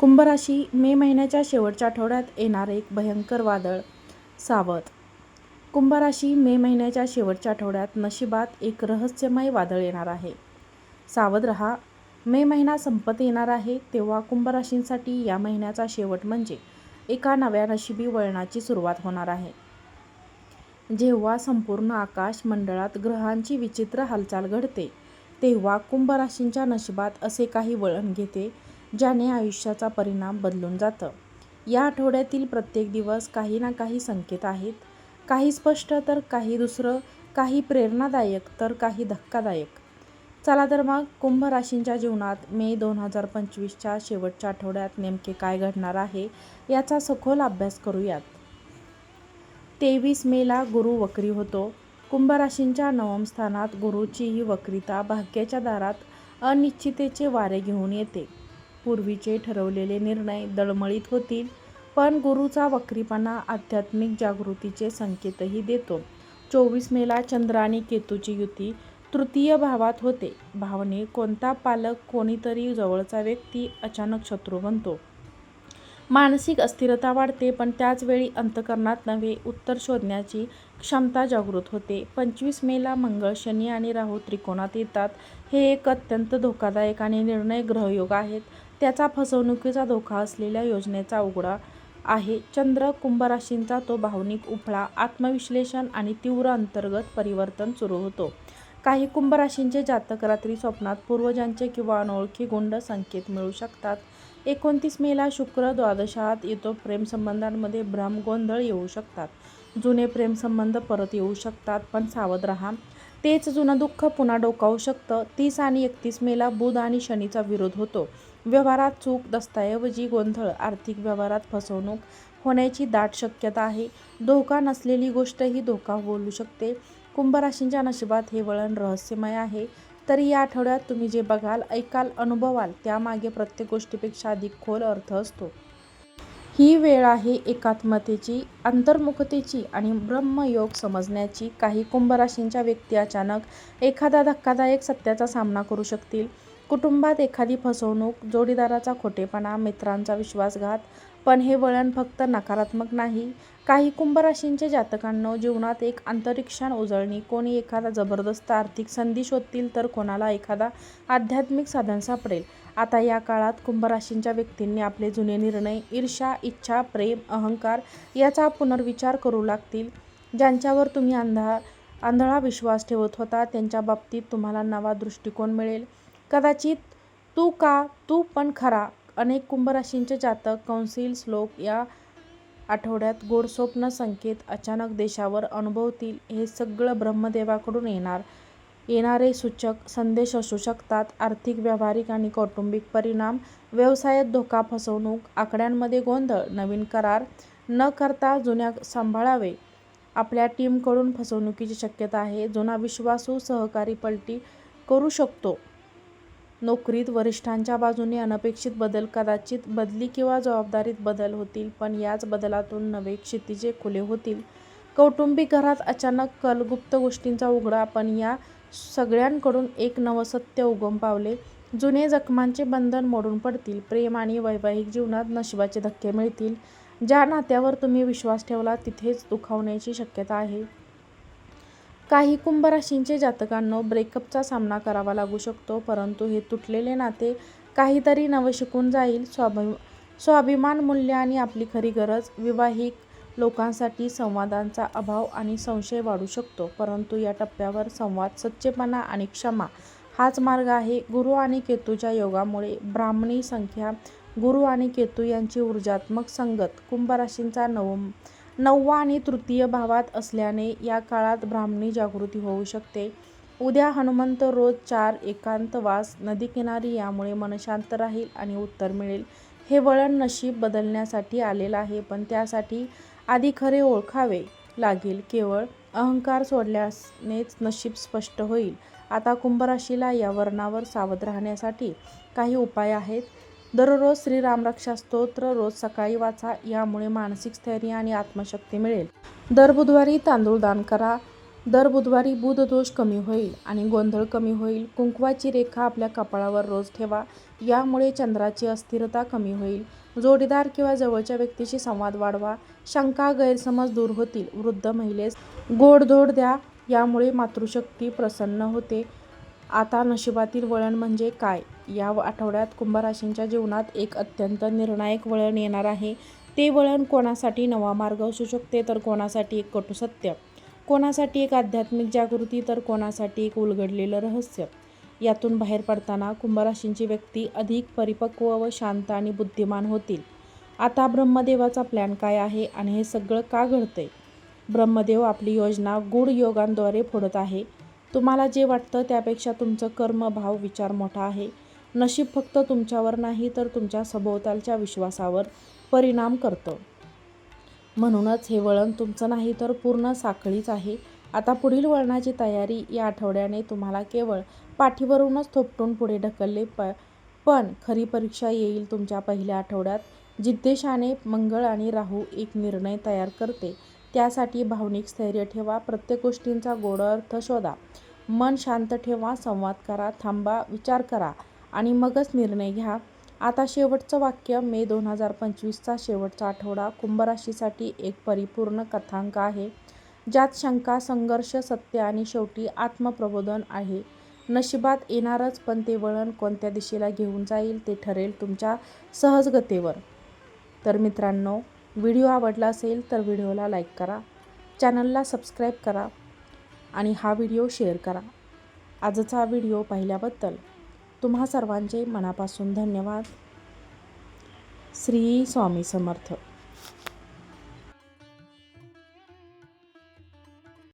कुंभराशी मे महिन्याच्या शेवटच्या आठवड्यात येणारे एक भयंकर वादळ सावध. कुंभराशी मे महिन्याच्या शेवटच्या आठवड्यात नशिबात एक रहस्यमय वादळ येणार आहे. सावध रहा मे महिना संपत येणार आहे तेव्हा कुंभराशींसाठी या महिन्याचा शेवट म्हणजे एका नव्या नशिबी वळणाची सुरुवात होणार आहे. जेव्हा संपूर्ण आकाश मंडळात ग्रहांची विचित्र हालचाल घडते तेव्हा कुंभराशींच्या नशिबात असे काही वळण घेते ज्याने आयुष्याचा परिणाम बदलून जातं. या आठवड्यातील प्रत्येक दिवस काही ना काही संकेत आहेत. काही स्पष्ट तर काही दुसरं काही प्रेरणादायक तर काही धक्कादायक. चला तर मग कुंभ राशींच्या जीवनात मे दोन हजार पंचवीसच्या शेवटच्या आठवड्यात नेमके काय घडणार आहे याचा सखोल अभ्यास करूयात. तेवीस मेला गुरु वक्री होतो. कुंभ राशींच्या नवम स्थानात गुरुची ही वक्रिता भाग्याच्या दारात अनिश्चितेचे वारे घेऊन येते. पूर्वीचे ठरवलेले निर्णय दळमळीत होतील पण गुरुचा वक्रीपणा आध्यात्मिक जागृतीचे संकेतही देतो. चोवीस मेला चंद्र आणि केतूची युती तृतीय भावात होते. भावने कोणता पालक कोणीतरी जवळचा व्यक्ती अचानक शत्रू बनतो. मानसिक अस्थिरता वाढते पण त्याचवेळी अंतकरणात नवे उत्तर शोधण्याची क्षमता जागृत होते. पंचवीस मेला मंगळ शनी आणि राहू त्रिकोणात येतात. हे एक अत्यंत धोकादायक आणि निर्णय ग्रहयोग आहेत. त्याचा फसवणुकीचा धोका असलेल्या योजनेचा उघडा आहे. चंद्र कुंभराशींचा तो भावनिक उफळा आत्मविश्लेषण आणि तीव्र अंतर्गत परिवर्तन सुरू होतो. काही कुंभराशींचे जातक रात्री स्वप्नात पूर्वजांचे किंवा अनोळखी गुंड संकेत मिळू शकतात. एकोणतीस मेला शुक्र द्वादशात येतो. प्रेमसंबंधांमध्ये भ्रम गोंधळ येऊ शकतात. जुने प्रेमसंबंध परत येऊ शकतात पण सावध राहा. तेच जुनं दुःख पुन्हा डोकावू शकतं. तीस आणि एकतीस मेला बुध आणि शनीचा विरोध होतो. व्यवहारात चूक दस्तऐवजी गोंधळ आर्थिक व्यवहारात फसवणूक होण्याची दाट शक्यता आहे. धोका नसलेली गोष्ट ही धोका बोलू शकते. कुंभराशींच्या नशिबात हे वळण रहस्यमय आहे. तरी या आठवड्यात तुम्ही जे बघाल ऐकाल अनुभवाल त्यामागे प्रत्येक गोष्टीपेक्षा अधिक खोल अर्थ असतो. ही वेळ आहे एकात्मतेची अंतर्मुखतेची आणि ब्रह्मयोग समजण्याची. काही कुंभराशींच्या व्यक्ती अचानक एखादा धक्कादायक सत्याचा सामना करू शकतील. कुटुंबात एखादी फसवणूक जोडीदाराचा खोटेपणा मित्रांचा विश्वासघात पण हे वळण फक्त नकारात्मक नाही. काही कुंभराशींचे जातकांना जातकांनो जीवनात एक अंतरिक्षान उजळणी कोणी एखादा जबरदस्त आर्थिक संधी शोधतील तर कोणाला एखादा आध्यात्मिक साधन सापडेल. आता या काळात कुंभराशींच्या व्यक्तींनी आपले जुने निर्णय ईर्षा इच्छा प्रेम अहंकार याचा पुनर्विचार करू लागतील. ज्यांच्यावर तुम्ही अंधा आंधळा विश्वास ठेवत होता त्यांच्या बाबतीत तुम्हाला नवा दृष्टिकोन मिळेल. कदाचित तू का तू पण खरा. अनेक कुंभराशींचे जातक कौन्सिल श्लोक या आठवड्यात गोड स्वप्न संकेत अचानक देशावर अनुभवतील. हे सगळं ब्रह्मदेवाकडून येणार. येणारे सूचक संदेश असू शकतात. आर्थिक व्यावहारिक आणि कौटुंबिक परिणाम व्यवसायात धोका फसवणूक आकड्यांमध्ये गोंधळ नवीन करार न करता जुन्या सांभाळावे. आपल्या टीमकडून फसवणुकीची शक्यता आहे. जुना विश्वासू सहकारी पलटी करू शकतो. नोकरीत वरिष्ठांच्या बाजूने अनपेक्षित बदल कदाचित बदली किंवा जबाबदारीत बदल होतील पण याच बदलातून नवे क्षितिजे खुले होतील. कौटुंबिक घरात अचानक कलगुप्त गोष्टींचा उघडा पण या सगळ्यांकडून एक नवसत्य उगम पावले. जुने जखमांचे बंधन मोडून पडतील प्रेम आणि वैवाहिक जीवनात नशिबाचे धक्के मिळतील. ज्या नात्यावर तुम्ही विश्वास ठेवला तिथेच दुखावण्याची शक्यता आहे. काही कुंभ राशींचे जातकांनो ब्रेकअपचा सामना करावा लागू शकतो परंतु हे तुटलेले नाते काहीतरी नवं शिकून जाईल. स्वाभि स्वाभिमान मूल्य आणि आपली खरी गरज विवाहिक लोकांसाठी संवादांचा अभाव आणि संशय वाढू शकतो परंतु या टप्प्यावर संवाद सच्चेपणा आणि क्षमा हाच मार्ग आहे. गुरु आणि केतूच्या योगामुळे ब्राह्मणी संख्या गुरु आणि केतू यांची ऊर्जात्मक संगत कुंभ राशींचा नववा आणि तृतीय भावात असल्याने या काळात ब्राह्मणी जागृती होऊ शकते. उद्या हनुमंत रोज चार एकांतवास नदीकिनारी यामुळे मन शांत राहील आणि उत्तर मिळेल. हे वळण नशीब बदलण्यासाठी आलेलं आहे पण त्यासाठी आधी खरे ओळखावे लागेल. केवळ अहंकार सोडल्यानेच नशीब स्पष्ट होईल. आता कुंभराशीला या वर्णावर सावध राहण्यासाठी काही उपाय आहेत? दररोज श्रीरामरक्षा स्तोत्र रोज सकाळी वाचा यामुळे मानसिक स्थैर्य आणि आत्मशक्ती मिळेल. दर बुधवारी तांदूळ दान करा. दर बुधवारी बुध दोष कमी होईल आणि गोंधळ कमी होईल. कुंकवाची रेखा आपल्या कपाळावर रोज ठेवा. यामुळे चंद्राची अस्थिरता कमी होईल. जोडीदार किंवा जवळच्या व्यक्तीशी संवाद वाढवा. शंका गैरसमज दूर होतील. वृद्ध महिलेस गोडधोड द्या. यामुळे मातृशक्ती प्रसन्न होते. आता नशिबातील वळण म्हणजे काय? या आठवड्यात कुंभराशींच्या जीवनात एक अत्यंत निर्णायक वळण येणार आहे. ते वळण कोणासाठी नवा मार्ग असू शकते तर कोणासाठी एक कटुसत्य कोणासाठी एक आध्यात्मिक जागृती तर कोणासाठी एक उलगडलेलं रहस्य? यातून बाहेर पडताना कुंभराशींची व्यक्ती अधिक परिपक्व व शांत आणि बुद्धिमान होतील. आता ब्रह्मदेवाचा प्लॅन काय आहे आणि हे सगळं का घडतंय? ब्रह्मदेव आपली योजना गूढ योगांद्वारे फोडत आहे. तुम्हाला जे वाटतं त्यापेक्षा तुमचं कर्मभाव विचार मोठा आहे. नशीब फक्त तुमच्यावर नाही तर तुमच्या सभोवतालच्या विश्वासावर परिणाम करतं. म्हणूनच हे वळण तुमचं नाही तर पूर्ण साखळीच आहे. आता पुढील वळणाची तयारी या आठवड्याने तुम्हाला केवळ पाठीवरूनच थोपटून पुढे ढकलले प पण खरी परीक्षा येईल तुमच्या पहिल्या आठवड्यात. जिद्देशाने मंगळ आणि राहू एक निर्णय तयार करते. त्यासाठी भावनिक स्थैर्य ठेवा प्रत्येक गोष्टींचा गोड अर्थ शोधा. मन शांत ठेवा संवाद करा थांबा विचार करा. आणि मगच निर्णय घ्या. आता शेवटचं वाक्य मे दोन हजार पंचवीसचा शेवटचा आठवडा. कुंभराशीसाठी एक परिपूर्ण कथांक आहे ज्यात शंका संघर्ष सत्य आणि शेवटी आत्मप्रबोधन आहे. नशिबात येणारच पण ते वळण कोणत्या दिशेला घेऊन जाईल ते ठरेल तुमच्या सहजगतेवर. तर मित्रांनो व्हिडिओ आवडला असेल तर व्हिडिओला लाईक करा चॅनलला सबस्क्राईब करा आणि हा व्हिडिओ शेअर करा. आजचा व्हिडिओ पाहिल्याबद्दल तुम्हा सर्वांचे मनापासून धन्यवाद. श्री स्वामी समर्थ.